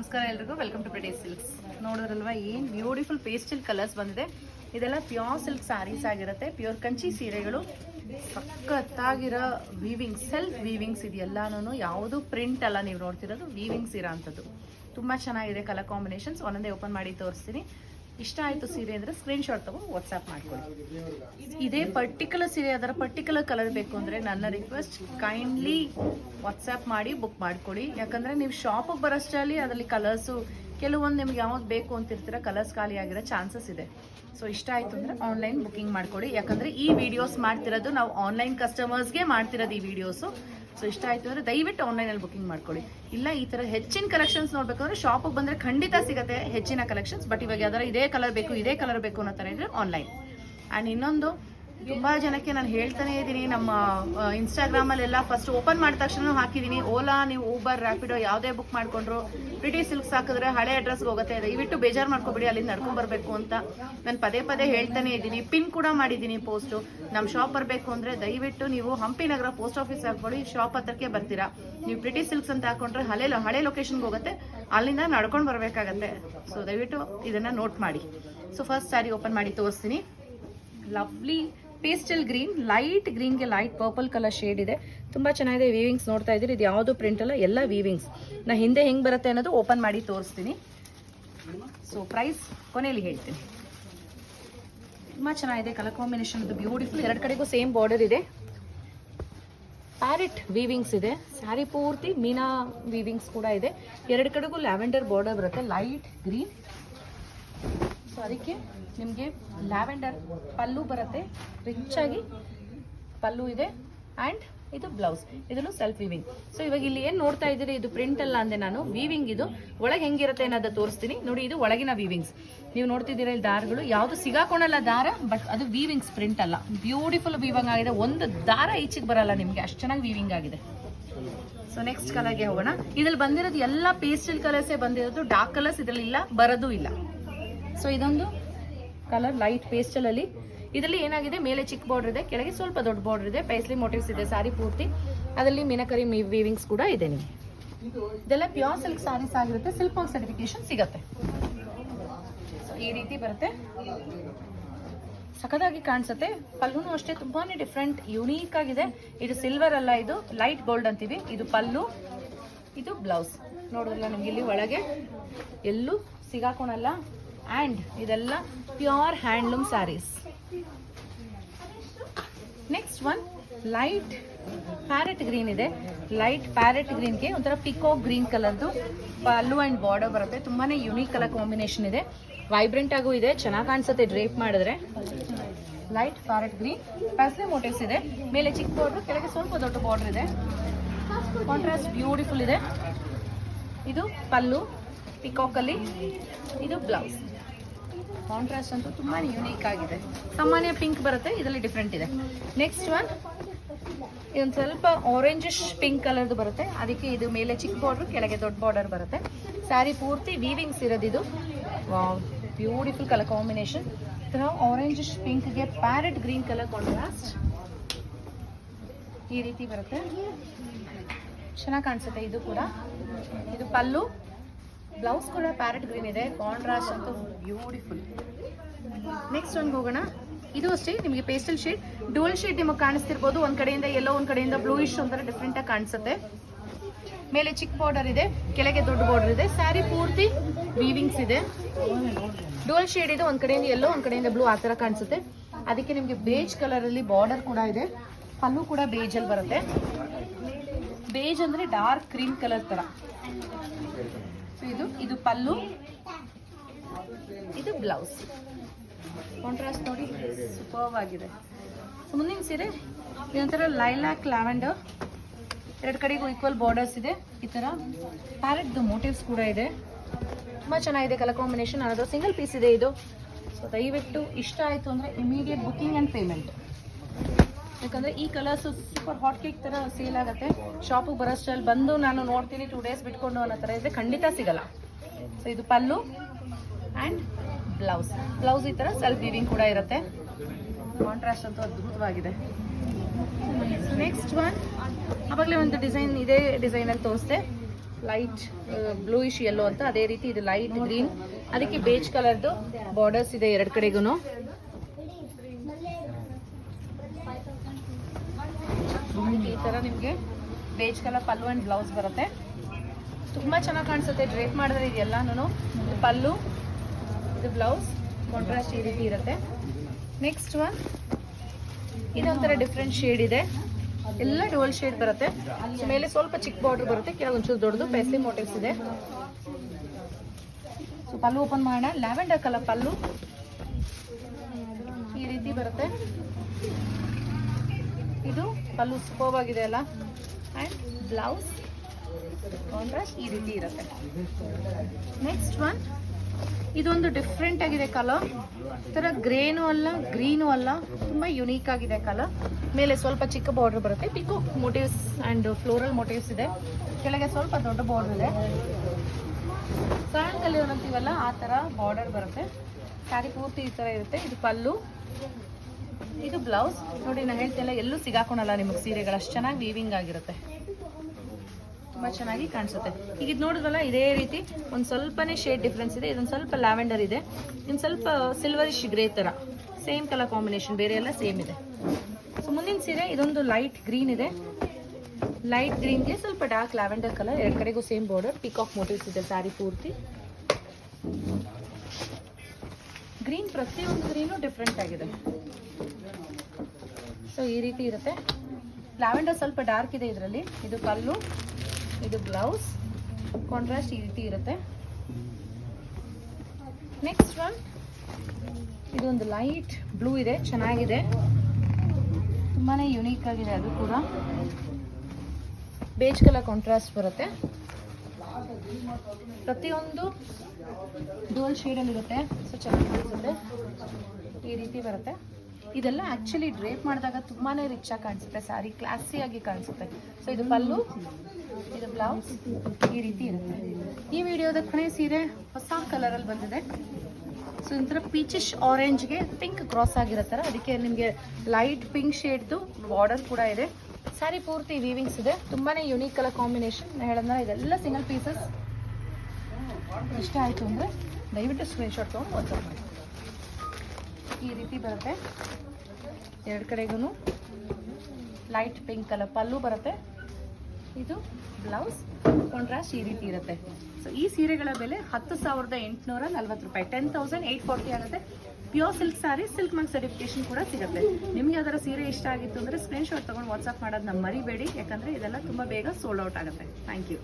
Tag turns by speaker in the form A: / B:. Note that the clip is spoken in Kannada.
A: ನಮಸ್ಕಾರ ಎಲ್ರಿಗೂ. ವೆಲ್ಕಮ್ ಟು ಪ್ರಿಟಿ ಸಿಲ್ಕ್ಸ್ ನೋಡೋದ್ರಲ್ವಾ ಏನು ಬ್ಯೂಟಿಫುಲ್ ಪೇಸ್ಟಿಲ್ ಕಲರ್ಸ್ ಬಂದಿದೆ. ಇದೆಲ್ಲ ಪ್ಯೂರ್ ಸಿಲ್ಕ್ ಸ್ಯಾರೀಸ್ ಆಗಿರುತ್ತೆ. ಪ್ಯೂರ್ ಕಂಚಿ ಸೀರೆಗಳು. ಸಖತ್ತಾಗಿರೋ ವೀವಿಂಗ್ ಸೆಲ್ಫ್ ವೀವಿಂಗ್ಸ್ ಇದೆಲ್ಲಾನು ಯಾವುದು ಪ್ರಿಂಟ್ ಅಲ್ಲ ನೀವು ನೋಡ್ತಿರೋದು ವೀವಿಂಗ್ಸ್ ಇರೋ ಅಂಥದ್ದು. ತುಂಬ ಚೆನ್ನಾಗಿದೆ ಕಲರ್ ಕಾಂಬಿನೇಷನ್ಸ್ ಒಂದೊಂದೇ ಓಪನ್ ಮಾಡಿ ತೋರಿಸ್ತೀನಿ. ಇಷ್ಟ ಆಯಿತು ಸೀರೆ ಅಂದರೆ ಸ್ಕ್ರೀನ್ಶಾಟ್ ತಗೊಂಡು ವಾಟ್ಸಾಪ್ ಮಾಡ್ಕೊಳ್ಳಿ. ಇದೇ ಪರ್ಟಿಕ್ಯುಲರ್ ಸೀರೆ, ಅದರ ಪರ್ಟಿಕ್ಯುಲರ್ ಕಲರ್ ಬೇಕು ಅಂದರೆ ನನ್ನ ರಿಕ್ವೆಸ್ಟ್ ಕೈಂಡ್ಲಿ ವಾಟ್ಸಾಪ್ ಮಾಡಿ ಬುಕ್ ಮಾಡ್ಕೊಳ್ಳಿ. ಯಾಕಂದರೆ ನೀವು ಶಾಪಿಗೆ ಬರೋಷ್ಟರಲ್ಲಿ ಅದರಲ್ಲಿ ಕಲರ್ಸು ಕೆಲವೊಂದು ನಿಮ್ಗೆ ಯಾವ್ದು ಬೇಕು ಅಂತಿರ್ತೀರ ಕಲರ್ಸ್ ಖಾಲಿ ಆಗಿರೋ ಚಾನ್ಸಸ್ ಇದೆ. ಸೊ ಇಷ್ಟ ಆಯಿತು ಅಂದರೆ ಆನ್ಲೈನ್ ಬುಕಿಂಗ್ ಮಾಡ್ಕೊಳ್ಳಿ. ಯಾಕಂದರೆ ಈ ವಿಡಿಯೋಸ್ ಮಾಡ್ತಿರೋದು ನಾವು ಆನ್ಲೈನ್ ಕಸ್ಟಮರ್ಸ್ಗೆ ಮಾಡ್ತಿರೋದು ಈ ವಿಡಿಯೋಸು ಸೊ ಇಷ್ಟ ಆಯಿತು ಅಂದರೆ ದಯವಿಟ್ಟು ಆನ್ಲೈನಲ್ಲಿ ಬುಕಿಂಗ್ ಮಾಡ್ಕೊಳ್ಳಿ. ಇಲ್ಲ, ಈ ಥರ ಹೆಚ್ಚಿನ ಕಲೆಕ್ಷನ್ಸ್ ನೋಡ್ಬೇಕಂದ್ರೆ ಶಾಪಿಗೆ ಬಂದರೆ ಖಂಡಿತ ಸಿಗುತ್ತೆ ಹೆಚ್ಚಿನ ಕಲೆಕ್ಷನ್ಸ್ ಬಟ್ ಇವಾಗ ಯಾವ್ದಾರ ಇದೇ ಕಲರ್ ಬೇಕು, ಇದೇ ಕಲರ್ ಬೇಕು ಅನ್ನೋ ಥರ ಇದ್ರೆ ಆನ್ಲೈನ್ ಆ್ಯಂಡ್ ಇನ್ನೊಂದು ತುಂಬ ಜನಕ್ಕೆ ನಾನು ಹೇಳ್ತಾನೆ ಇದ್ದೀನಿ. ನಮ್ಮ ಇನ್ಸ್ಟಾಗ್ರಾಮಲ್ಲೆಲ್ಲ ಫಸ್ಟ್ ಓಪನ್ ಮಾಡಿದ ತಕ್ಷಣ ಹಾಕಿದ್ದೀನಿ. ಓಲಾ, ನೀವು ಊಬರ್ ರ್ಯಾಪಿಡೋ ಯಾವುದೇ ಬುಕ್ ಮಾಡ್ಕೊಂಡ್ರು ಪ್ರಿಟಿ ಸಿಲ್ಕ್ಸ್ ಹಾಕಿದ್ರೆ ಹಳೆ ಅಡ್ರೆಸ್ಗೆ ಹೋಗುತ್ತೆ. ದಯವಿಟ್ಟು ಬೇಜಾರು ಮಾಡ್ಕೊಬಿಡಿ, ಅಲ್ಲಿಂದ ನಡ್ಕೊಂಡ್ ಬರಬೇಕು ಅಂತ ನಾನು ಪದೇ ಪದೇ ಹೇಳ್ತಾನೆ ಇದ್ದೀನಿ. ಪಿನ್ ಕೂಡ ಮಾಡಿದ್ದೀನಿ ಪೋಸ್ಟು ನಮ್ಮ ಶಾಪ್ ಬರಬೇಕು ಅಂದರೆ ದಯವಿಟ್ಟು ನೀವು ಹಂಪಿ ನಗರ ಪೋಸ್ಟ್ ಆಫೀಸ್ ಹಾಕೊಳ್ಳಿ ಶಾಪ್ ಹತ್ರಕ್ಕೆ ಬರ್ತೀರಾ. ನೀವು ಪ್ರಿಟಿ ಸಿಲ್ಕ್ಸ್ ಅಂತ ಹಾಕೊಂಡ್ರೆ ಹಳೆ ಹಳೆ ಲೊಕೇಶನ್ಗೆ ಹೋಗುತ್ತೆ. ಅಲ್ಲಿಂದ ನಡ್ಕೊಂಡು ಬರಬೇಕಾಗತ್ತೆ. ಸೊ ದಯವಿಟ್ಟು ಇದನ್ನು ನೋಟ್ ಮಾಡಿ. ಸೊ ಫಸ್ಟ್ ಸ್ಯಾರಿ ಓಪನ್ ಮಾಡಿ ತೋರಿಸ್ತೀನಿ. ಲವ್ಲಿ ಪೇಸ್ಟಲ್ ಗ್ರೀನ್ ಲೈಟ್ ಗ್ರೀನ್ಗೆ ಲೈಟ್ ಪರ್ಪಲ್ ಕಲರ್ ಶೇಡ್ ಇದೆ. ತುಂಬ ಚೆನ್ನಾಗಿದೆ ವೀವಿಂಗ್ಸ್ ನೋಡ್ತಾ ಇದ್ದೀರಿ. ಇದು ಯಾವುದು ಪ್ರಿಂಟ್ ಅಲ್ಲ, ಎಲ್ಲ ವೀವಿಂಗ್ಸ್ ನಾ ಹಿಂದೆ ಹೆಂಗೆ ಬರುತ್ತೆ ಅನ್ನೋದು ಓಪನ್ ಮಾಡಿ ತೋರಿಸ್ತೀನಿ. ಸೊ ಪ್ರೈಸ್ ಕೊನೆಯಲ್ಲಿ ಹೇಳ್ತೀನಿ. ತುಂಬ ಚೆನ್ನಾಗಿದೆ ಕಲರ್ ಕಾಂಬಿನೇಷನ್ ಇದು ಬ್ಯೂಟಿಫುಲ್ ಎರಡು ಕಡೆಗೂ ಸೇಮ್ ಬಾರ್ಡರ್ ಇದೆ. ಪ್ಯಾರೆಟ್ ವೀವಿಂಗ್ಸ್ ಇದೆ. ಸ್ಯಾರಿ ಪೂರ್ತಿ ಮೀನಾ ವೀವಿಂಗ್ಸ್ ಕೂಡ ಇದೆ. ಎರಡು ಕಡೆಗೂ ಲ್ಯಾವೆಂಡರ್ ಬಾರ್ಡರ್ ಬರುತ್ತೆ. ಲೈಟ್ ಗ್ರೀನ್ ಸೊ ಅದಕ್ಕೆ ನಿಮಗೆ ಲ್ಯಾವೆಂಡರ್ ಪಲ್ಲು ಬರುತ್ತೆ. ರಿಚ್ ಆಗಿ ಪಲ್ಲು ಇದೆ. ಆ್ಯಂಡ್ ಇದು ಬ್ಲೌಸ್ ಇದನ್ನು ಸೆಲ್ಫ್ ವಿವಿಂಗ್ ಸೊ ಇವಾಗ ಇಲ್ಲಿ ಏನು ನೋಡ್ತಾ ಇದ್ದೀರಿ? ಇದು ಪ್ರಿಂಟ್ ಅಲ್ಲ ಅಂದೆ ನಾನು. ವೀವಿಂಗ್ ಇದು. ಒಳಗೆ ಹೆಂಗಿರುತ್ತೆ ಅನ್ನೋದು ತೋರಿಸ್ತೀನಿ. ನೋಡಿ, ಇದು ಒಳಗಿನ ವೀವಿಂಗ್ಸ್ ನೀವು ನೋಡ್ತಿದ್ದೀರಾ ಇಲ್ಲಿ ದಾರಗಳು. ಯಾವುದು ಸಿಗಾಕೊಳಲ್ಲ ದಾರ ಬಟ್ ಅದು ವೀವಿಂಗ್ಸ್ ಪ್ರಿಂಟ್ ಅಲ್ಲ. ಬ್ಯೂಟಿಫುಲ್ ವೀವಿಂಗ್ ಆಗಿದೆ. ಒಂದು ದಾರ ಈಚೆಗೆ ಬರಲ್ಲ ನಿಮಗೆ. ಅಷ್ಟು ಚೆನ್ನಾಗಿ ವೀವಿಂಗ್ ಆಗಿದೆ. ಸೊ ನೆಕ್ಸ್ಟ್ ಕಲರ್ಗೆ ಹೋಗೋಣ. ಇದ್ರಲ್ಲಿ ಬಂದಿರೋದು ಎಲ್ಲ ಪೇಸ್ಟಲ್ ಕಲರ್ಸೇ ಬಂದಿರೋದು. ಡಾರ್ಕ್ ಕಲರ್ಸ್ ಇದರಲ್ಲಿ ಇಲ್ಲ, ಬರೋದು ಇಲ್ಲ. ಸೊ ಇದೊಂದು ಕಲರ್ ಲೈಟ್ ಪೇಸ್ಟಲ್ ಅಲ್ಲಿ. ಇದರಲ್ಲಿ ಏನಾಗಿದೆ? ಮೇಲೆ ಚಿಕ್ಕ ಬಾರ್ಡರ್ ಇದೆ, ಕೆಳಗೆ ಸ್ವಲ್ಪ ದೊಡ್ಡ ಬಾರ್ಡರ್ ಇದೆ. ಪೈಸ್ಲಿ ಮೋಟಿವ್ಸ್ ಇದೆ ಸಾರಿ ಪೂರ್ತಿ. ಅದರಲ್ಲಿ ಮೀನಕರಿ ವೀವಿಂಗ್ಸ್ ಕೂಡ ಇದೆ ನಿಮಗೆ. ಇದೆಲ್ಲ ಪ್ಯೂರ್ ಸಿಲ್ಕ್ ಸಾರೀಸ್ ಆಗಿರುತ್ತೆ ಸಿಲ್ಕ್ ವರ್ಕ್ ಸರ್ಟಿಫಿಕೇಶನ್ ಸಿಗುತ್ತೆ. ಸೊ ಈ ರೀತಿ ಬರುತ್ತೆ. ಸಖದಾಗಿ ಕಾಣಿಸುತ್ತೆ. ಪಲ್ಲುನೂ ಅಷ್ಟೇ ತುಂಬಾನೇ ಡಿಫ್ರೆಂಟ್ ಯುನೀಕ್ ಆಗಿದೆ. ಇದು ಸಿಲ್ವರ್ ಅಲ್ಲ, ಇದು ಲೈಟ್ ಗೋಲ್ಡ್ ಅಂತೀವಿ. ಇದು ಪಲ್ಲು, ಇದು ಬ್ಲೌಸ್ ನೋಡಿದ್ರಲ್ಲ ನಮ್ಗೆ ಇಲ್ಲಿ ಒಳಗೆ ಎಲ್ಲೂ ಸಿಗಾಕೊಳಲ್ಲ. ಆ್ಯಂಡ್ ಇದೆಲ್ಲ pure handloom sarees next one light parrot green ಇದೆ. ಲೈಟ್ ಪ್ಯಾರೆಟ್ ಗ್ರೀನ್ಗೆ ಒಂಥರ ಪಿಕೋ ಗ್ರೀನ್ ಕಲರ್ದು ಪಲ್ಲು ಆ್ಯಂಡ್ ಬಾರ್ಡರ್ ಬರುತ್ತೆ. ತುಂಬಾ ಯುನೀಕ್ ಕಲರ್ ಕಾಂಬಿನೇಷನ್ ಇದೆ. ವೈಬ್ರೆಂಟ್ ಆಗೂ ಇದೆ. ಚೆನ್ನಾಗಿ ಕಾಣಿಸುತ್ತೆ ಡ್ರೇಪ್ ಮಾಡಿದ್ರೆ. Light parrot green paisley motifs ಇದೆ. ಮೇಲೆ ಚಿಕ್ಕ ಬಾರ್ಡ್ರು ಕೆಳಗೆ ಸ್ವಲ್ಪ ದೊಡ್ಡ ಬಾರ್ಡರ್ ಇದೆ. ಕಾಂಟ್ರಾಸ್ಟ್ ಬ್ಯೂಟಿಫುಲ್ ಇದೆ. ಇದು ಪಲ್ಲು ಪಿಕಾಕಲ್ಲಿ ಇದು ಬ್ಲೌಸ್ ಕಾಂಟ್ರಾಸ್ಟ್ ಅಂತೂ ತುಂಬಾ ಯುನೀಕ್ ಆಗಿದೆ. ಸಾಮಾನ್ಯ ಪಿಂಕ್ ಬರುತ್ತೆ, ಇದರಲ್ಲಿ ಡಿಫ್ರೆಂಟ್ ಇದೆ. ನೆಕ್ಸ್ಟ್ ಒನ್ ಇದೊಂದು ಸ್ವಲ್ಪ ಆರೆಂಜಿಶ್ ಪಿಂಕ್ ಕಲರ್ದು ಬರುತ್ತೆ. ಅದಕ್ಕೆ ಇದು ಮೇಲೆ ಚಿಕ್ಕ ಬಾರ್ಡರ್ ಕೆಳಗೆ ದೊಡ್ಡ ಬಾರ್ಡರ್ ಬರುತ್ತೆ. ಸ್ಯಾರಿ ಪೂರ್ತಿ ವೀವಿಂಗ್ಸ್ ಇರೋದಿದು ಬ್ಯೂಟಿಫುಲ್ ಕಲರ್ ಕಾಂಬಿನೇಷನ್ ಥರ ಆರೆಂಜಿಶ್ ಪಿಂಕ್ಗೆ ಪ್ಯಾರೆಟ್ ಗ್ರೀನ್ ಕಲರ್ ಕಾಂಟ್ರಾಸ್ಟ್ ಈ ರೀತಿ ಬರುತ್ತೆ. ಚೆನ್ನಾಗಿ ಕಾಣಿಸುತ್ತೆ ಇದು ಕೂಡ. ಇದು ಪಲ್ಲು. ಬ್ಲೌಸ್ ಕೂಡ ಪ್ಯಾರೆಟ್ ಗ್ರೀನ್ ಇದೆ ಕಾಂಟ್ರಾಸ್ಟ್ ಅಂತೂ ಬ್ಯೂಟಿಫುಲ್ ನೆಕ್ಸ್ಟ್ ಒಂದು ಹೋಗೋಣ. ಇದು ಅಷ್ಟೇ, ನಿಮಗೆ ಪೇಸ್ಟಲ್ ಶೇಡ್ ಡೋಲ್ ಶೇಡ್ ನಿಮಗೆ ಕಾಣಿಸ್ತಿರ್ಬೋದು, ಒಂದ್ ಕಡೆಯಿಂದ ಎಲ್ಲೋ ಒಂದ್ ಕಡೆಯಿಂದ ಬ್ಲೂಯಿಶ್ ಒಂಥರ ಡಿಫ್ರೆಂಟಾಗಿ ಕಾಣಿಸುತ್ತೆ. ಮೇಲೆ ಚಿಕ್ಕ ಬಾರ್ಡರ್ ಇದೆ, ಕೆಳಗೆ ದೊಡ್ಡ ಬಾರ್ಡರ್ ಇದೆ. ಸ್ಯಾರಿ ಪೂರ್ತಿ ವೀವಿಂಗ್ಸ್ ಇದೆ. ಡೋಲ್ ಶೇಡ್ ಇದೆ, ಒಂದ್ ಕಡೆಯಿಂದ ಎಲ್ಲೋ ಒಂದು ಕಡೆಯಿಂದ ಬ್ಲೂ ಆ ಥರ ಕಾಣಿಸುತ್ತೆ. ಅದಕ್ಕೆ ನಿಮಗೆ ಬೇಜ್ ಕಲರ್ ಅಲ್ಲಿ ಬಾರ್ಡರ್ ಕೂಡ ಇದೆ. ಪಲ್ಲು ಕೂಡ ಬೇಜ್ ಅಲ್ಲಿ ಬರುತ್ತೆ. ಬೇಜ್ ಅಂದ್ರೆ ಡಾರ್ಕ್ ಕ್ರೀಮ್ ಕಲರ್ ತರ. ಇದು ಇದು ಪಲ್ಲು. ಇದು ಬ್ಲೌಸ್ ಕಾಂಟ್ರಾಸ್ಟ್ ನೋಡಿ ಸೂಪರ್ ಆಗಿದೆ. ಮುಂದಿನ ಸೀರೆ, ಇದೊಂಥರ ಲೈಲಾಕ್ ಲ್ಯಾವೆಂಡರ್ ಎರಡು ಕಡೆಗೂ ಈಕ್ವಲ್ ಬಾರ್ಡರ್ಸ್ ಇದೆ. ಈ ಥರ ಪ್ಯಾರೆಟ್ದು ಮೋಟಿವ್ಸ್ ಕೂಡ ಇದೆ. ತುಂಬ ಚೆನ್ನಾಗಿದೆ ಕಲರ್ ಕಾಂಬಿನೇಷನ್ ಅನ್ನೋದು ಸಿಂಗಲ್ ಪೀಸ್ ಇದೆ ಇದು. ಸೊ ದಯವಿಟ್ಟು ಇಷ್ಟ ಆಯಿತು ಅಂದರೆ ಇಮಿಡಿಯೇಟ್ ಬುಕಿಂಗ್ ಆ್ಯಂಡ್ ಪೇಮೆಂಟ್ ಯಾಕಂದರೆ ಈ ಕಲರ್ಸು ಸೂಪರ್ ಹಾಟ್ ಕೇಕ್ ಥರ ಸೇಲ್ ಆಗುತ್ತೆ. ಶಾಪಿಗೆ ಬರೋಷ್ಟರಲ್ಲಿ ಬಂದು ನಾನು ನೋಡ್ತೀನಿ ಟೂ ಡೇಸ್ ಬಿಟ್ಕೊಂಡು ಅನ್ನೋ ಥರ ಇದ್ರೆ ಖಂಡಿತ ಸಿಗಲ್ಲ. ಸೊ ಇದು ಪಲ್ಲು ಆ್ಯಂಡ್ ಬ್ಲೌಸ್ ಬ್ಲೌಸ್ ಈ ಥರ ಸೆಲ್ಫ್ ವೀವಿಂಗ್ ಕೂಡ ಇರುತ್ತೆ. ಕಾಂಟ್ರಾಸ್ಟ್ ಅಂತೂ ಅದ್ಭುತವಾಗಿದೆ. ನೆಕ್ಸ್ಟ್ ಒನ್ ಆವಾಗಲೇ ಒಂದು ಡಿಸೈನ್ ಇದೇ ಡಿಸೈನಲ್ಲಿ ತೋರಿಸ್ದೆ. ಲೈಟ್ ಬ್ಲೂಯಿಶ್ ಯೆಲ್ಲೋ ಅಂತ. ಅದೇ ರೀತಿ ಇದು ಲೈಟ್ ಗ್ರೀನ್ ಅದಕ್ಕೆ ಬೇಜ್ ಕಲರ್ದು ಬಾರ್ಡರ್ಸ್ ಇದೆ ಎರಡು ಕಡೆಗೂ ಈ ತರ ನಿಮಗೆ beige colour pallu and blouse ಬರುತ್ತೆ. ತುಂಬಾ ಚೆನ್ನಾಗಿ ಕಾಣಿಸುತ್ತೆ. ಡ್ರೇಪ್ ಮಾಡಿದ್ರೆ ಇದೆಲ್ಲಾನು ಇದು ಪಲ್ಲು, ಇದು ಬ್ಲೌಸ್ ಕಾಂಟ್ರಾಸ್ಟ್ ಈ ರೀತಿ ಇರುತ್ತೆ. ನೆಕ್ಸ್ಟ್ ಒನ್ ಇದೊಂಥರ ಡಿಫ್ರೆಂಟ್ ಶೇಡ್ ಇದೆ. ಎಲ್ಲ ಡೋಲ್ ಶೇಡ್ ಬರುತ್ತೆ. ಮೇಲೆ ಸ್ವಲ್ಪ ಚಿಕ್ಕ ಬಾರ್ಡರ್ ಬರುತ್ತೆ. ಕೆಳಗೆ ಒಂಚೂರು ದೊಡ್ಡದು ಪೆಸ್ಲಿ ಮೋಟಿವ್ಸ್ ಇದೆ. ಸೊ ಪಲ್ಲು ಓಪನ್ ಮಾಡೋಣ. ಲ್ಯಾವೆಂಡರ್ ಕಲರ್ ಪಲ್ಲು ಈ ರೀತಿ ಬರುತ್ತೆ. ಇದು ಪಲ್ಲು ಸ್ಕೋಬ್ ಆಗಿದೆ ಅಲ್ಲ ಆ್ಯಂಡ್ ಬ್ಲೌಸ್ ಈ ರೀತಿ ಇರುತ್ತೆ. ನೆಕ್ಸ್ಟ್ ಒನ್ ಇದೊಂದು ಡಿಫ್ರೆಂಟ್ ಆಗಿದೆ ಕಲರ್ ಥರ ಗ್ರೇನು ಅಲ್ಲ ಗ್ರೀನು ಅಲ್ಲ. ತುಂಬ ಯುನೀಕ್ ಆಗಿದೆ ಕಲರ್ ಮೇಲೆ ಸ್ವಲ್ಪ ಚಿಕ್ಕ ಬಾರ್ಡರ್ ಬರುತ್ತೆ. Picot motifs and floral motifs ಇದೆ. ಕೆಳಗೆ ಸ್ವಲ್ಪ ದೊಡ್ಡ ಬಾರ್ಡರ್ ಇದೆ. ಸಣ್ಣ ಏನಂತೀವಲ್ಲ ಆ ಥರ ಬಾರ್ಡರ್ ಬರುತ್ತೆ. ಸ್ಯಾರಿ ಪೂರ್ತಿ ಈ ಥರ ಇರುತ್ತೆ. ಇದು ಪಲ್ಲು ಇದು ಬ್ಲೌಸ್. ನೋಡಿ ನಾನು ಹೇಳ್ತಿಲ್ಲ ಎಲ್ಲೂ ಸಿಗಾಕೊಳಲ್ಲ ನಿಮಗೆ ಸೀರೆಗಳು. ಅಷ್ಟು ಚೆನ್ನಾಗಿ ವೀವಿಂಗ್ ಆಗಿರುತ್ತೆ. ತುಂಬ ಚೆನ್ನಾಗಿ ಕಾಣಿಸುತ್ತೆ. ಈಗ ಇದು ನೋಡಿದ್ವಲ್ಲ ಇದೇ ರೀತಿ ಒಂದು ಸ್ವಲ್ಪನೇ ಶೇಡ್ ಡಿಫ್ರೆನ್ಸ್ ಇದೆ. ಇದೊಂದು ಸ್ವಲ್ಪ ಲ್ಯಾವೆಂಡರ್ ಇದೆ. ಇನ್ನು ಸ್ವಲ್ಪ ಸಿಲ್ವರಿಶ್ ಗ್ರೇ ಥರ ಸೇಮ್ ಕಲರ್ ಕಾಂಬಿನೇಷನ್ ಬೇರೆ ಎಲ್ಲ ಸೇಮ್ ಇದೆ. ಸೊ ಮುಂದಿನ ಸೀರೆ, ಇದೊಂದು ಲೈಟ್ ಗ್ರೀನ್ ಇದೆ. ಲೈಟ್ ಗ್ರೀನ್ಗೆ ಸ್ವಲ್ಪ ಡಾರ್ಕ್ ಲ್ಯಾವೆಂಡರ್ ಕಲರ್ ಎರಡು ಕಡೆಗೂ ಸೇಮ್ ಬಾರ್ಡರ್ ಪಿಕಾಕ್ ಮೋಟಿವ್ಸ್ ಇದೆ ಸ್ಯಾರಿ ಪೂರ್ತಿ. ಗ್ರೀನ್ ಪ್ರತಿಯೊಂದು ಗ್ರೀನು ಡಿಫ್ರೆಂಟ್ ಆಗಿದೆ. ಸೊ ಈ ರೀತಿ ಇರುತ್ತೆ. ಲ್ಯಾವೆಂಡರ್ ಸ್ವಲ್ಪ ಡಾರ್ಕ್ ಇದೆ ಇದರಲ್ಲಿ. ಇದು ಕಲ್ಲು, ಇದು ಬ್ಲೌಸ್ ಕಾಂಟ್ರಾಸ್ಟ್ ಈ ರೀತಿ ಇರುತ್ತೆ. ನೆಕ್ಸ್ಟ್ ಒನ್ ಇದೊಂದು ಲೈಟ್ ಬ್ಲೂ ಇದೆ. ಚೆನ್ನಾಗಿದೆ. ತುಂಬಾ ಯುನೀಕ್ ಆಗಿದೆ ಅದು ಕೂಡ. ಬೇಜ್ ಕಲರ್ ಕಾಂಟ್ರಾಸ್ಟ್ ಬರುತ್ತೆ. ಪ್ರತಿಯೊಂದು ಡೋಲ್ ಶೇಡಲ್ಲಿ ಇರುತ್ತೆ ಸೊ ಚೆನ್ನಾಗಿ ಈ ರೀತಿ ಬರುತ್ತೆ. ಇದೆಲ್ಲ ಆ್ಯಕ್ಚುಲಿ ಡ್ರೇಪ್ ಮಾಡಿದಾಗ ತುಂಬಾ ರಿಚ್ ಆಗಿ ಕಾಣಿಸುತ್ತೆ. ಸ್ಯಾರಿ ಕ್ಲಾಸಿಯಾಗಿ ಕಾಣಿಸುತ್ತೆ. ಸೊ ಇದು ಪಲ್ಲು ಇದು ಬ್ಲೌಸ್ ಈ ರೀತಿ ಇರುತ್ತೆ. ಈ ವಿಡಿಯೋದ ಕಣೆ ಸೀರೆ ಹೊಸ ಕಲರಲ್ಲಿ ಬಂದಿದೆ. ಸೊ ಒಂಥರ ಪೀಚಿಶ್ ಆರೆಂಜ್ಗೆ ಪಿಂಕ್ ಕ್ರಾಸ್ ಆಗಿರೋ ಥರ ಅದಕ್ಕೆ ನಿಮಗೆ ಲೈಟ್ ಪಿಂಕ್ ಶೇಡ್ದು ಬಾರ್ಡರ್ ಕೂಡ ಇದೆ. ಸ್ಯಾರಿ ಪೂರ್ತಿ ವೀವಿಂಗ್ಸ್ ಇದೆ. ತುಂಬಾ ಯುನೀಕ್ ಕಲರ್ ಕಾಂಬಿನೇಷನ್ ಹೇಳೋದ್ರ ಇದೆಲ್ಲ ಸಿಂಗಲ್ ಪೀಸಸ್ ಇಷ್ಟ ಆಯಿತು ಅಂದರೆ ದಯವಿಟ್ಟು ಸ್ಕ್ರೀನ್ಶಾಟ್ ತೊಗೊಂಡು ವಾಟ್ಸಪ್ ಮಾಡಿ. ಈ ರೀತಿ ಬರುತ್ತೆ. ಎರಡು ಕಡೆಗೂ ಲೈಟ್ ಪಿಂಕ್ ಕಲರ್ ಪಲ್ಲು ಬರುತ್ತೆ. ಇದು ಬ್ಲೌಸ್ ಕಾಂಟ್ರಾಸ್ಟ್ ಈ ರೀತಿ ಇರುತ್ತೆ. ಸೊ ಈ ಸೀರೆಗಳ ಬೆಲೆ ಹತ್ತು ಸಾವಿರದ ಎಂಟುನೂರ ನಲ್ವತ್ತು ರೂಪಾಯಿ. ಟೆನ್ ತೌಸಂಡ್ ಏಯ್ಟ್ ಫಾರ್ಟಿ ಆಗುತ್ತೆ. Pure silk saree silk mark certification ಕೂಡ ಸಿಗುತ್ತೆ. ನಿಮ್ಗೆ ಯಾವ್ದಾರ ಸೀರೆ ಇಷ್ಟ ಆಗಿತ್ತು ಅಂದರೆ ಸ್ಕ್ರೀನ್ಶಾಟ್ ತೊಗೊಂಡು ವಾಟ್ಸಪ್ ಮಾಡೋದು ನಮ್ಮ ಮರಿಬೇಡಿ. ಯಾಕಂದರೆ ಇದೆಲ್ಲ ತುಂಬ ಬೇಗ ಸೋಲ್ಡ್ ಔಟ್ ಆಗುತ್ತೆ. Thank you